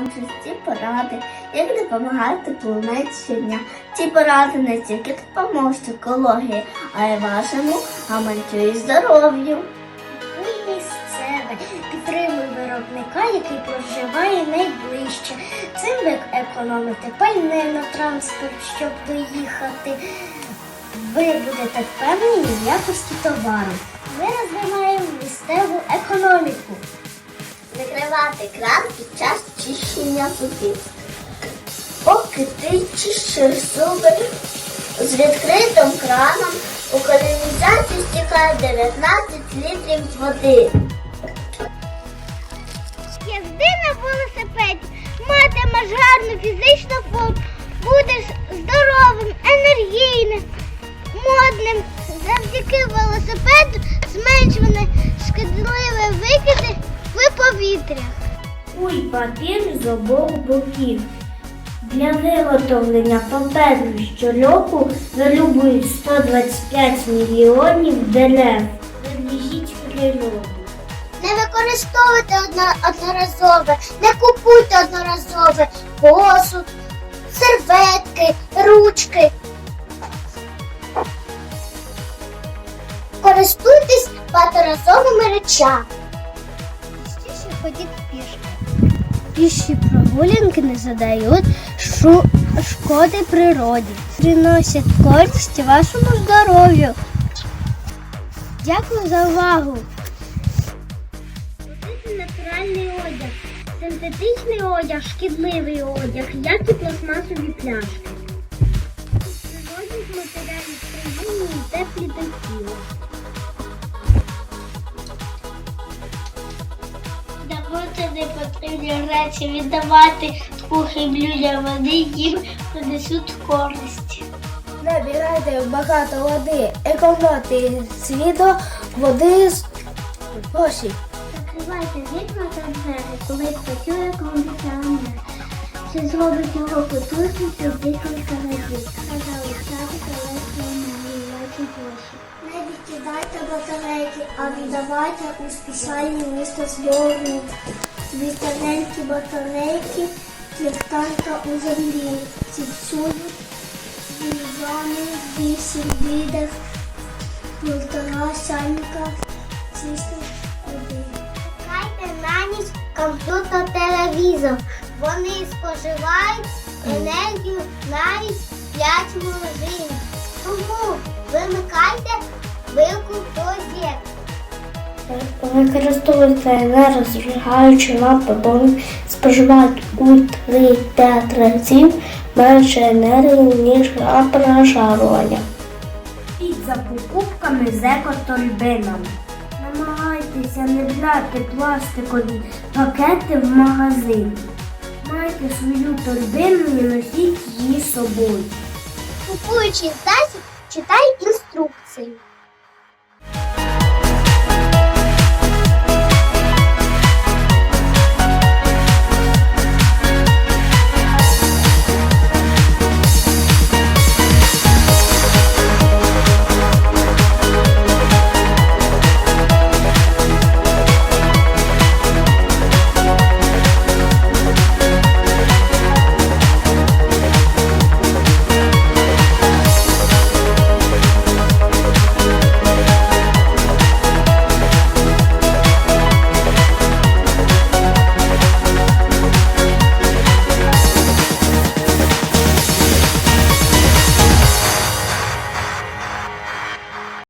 вам прості поради, як допомагати планеті. Ці поради не тільки допоможуть екології, а й вашому гаманцю і здоров'ю. Підтримуй виробника, який проживає найближче. Цим ви економите пальне на транспорт, щоб доїхати. Ви будете впевнені в якості товару. Ми розвиваємо місцеву економіку. Закривати кран під час чищення зубів. Поки ти чищиш зуби з відкритим краном, у каналізацію стікає 19 літрів води. Їзди на велосипеді, матимеш гарну фізичну форму, будеш здоровим, енергійним, модним. Завдяки велосипеду викиди в повітря. Куй папір з обох боків. Для виготовлення паперу щороку вирубують 125 мільйонів дерев. Бережіть природу. Не використовуйте одноразове, не купуйте одноразове посуд, серветки, ручки. Користуйтесь багаторазовими речами. Піші прогулянки не задають шу- шкоди природі, приносять користь вашому здоров'ю. Дякую за увагу. Носити натуральний одяг, синтетичний одяг, шкідливий одяг, як і пластмасові пляшки. Природних матеріалів приємні і теплі до непотрібні речі, віддавати кухим людям, вони їм принесуть користь. Набирайте багато води, економте світло, води з гроші. Закривайте вікна та двері, коли працює кондиціонер. Це зробить його потужністю декілька разів. А залишайте електроенергію гроші. Не відкидайте батарейки, а віддавайте у спеціальні місця збору. Вітаненькі батарейки, ліхтарка у землі. Ціпсують вільзани, вісім відер, півтора сальника, чисто один. Чекайте на ніч комп'ютер, телевізор. Вони споживають енергію навіть 5 годин. Тому вимикайте вилку до Використовуйте енергозберігаючі лампи, бо вони споживають у 3-5 разів менше енергії, ніж лампи розжарування. Ідіть за покупками з екоторбинами. Намагайтеся не брати пластикові пакети в магазин. Майте свою торбину і носіть її з собою. Купуючи засіб, читай інструкцію.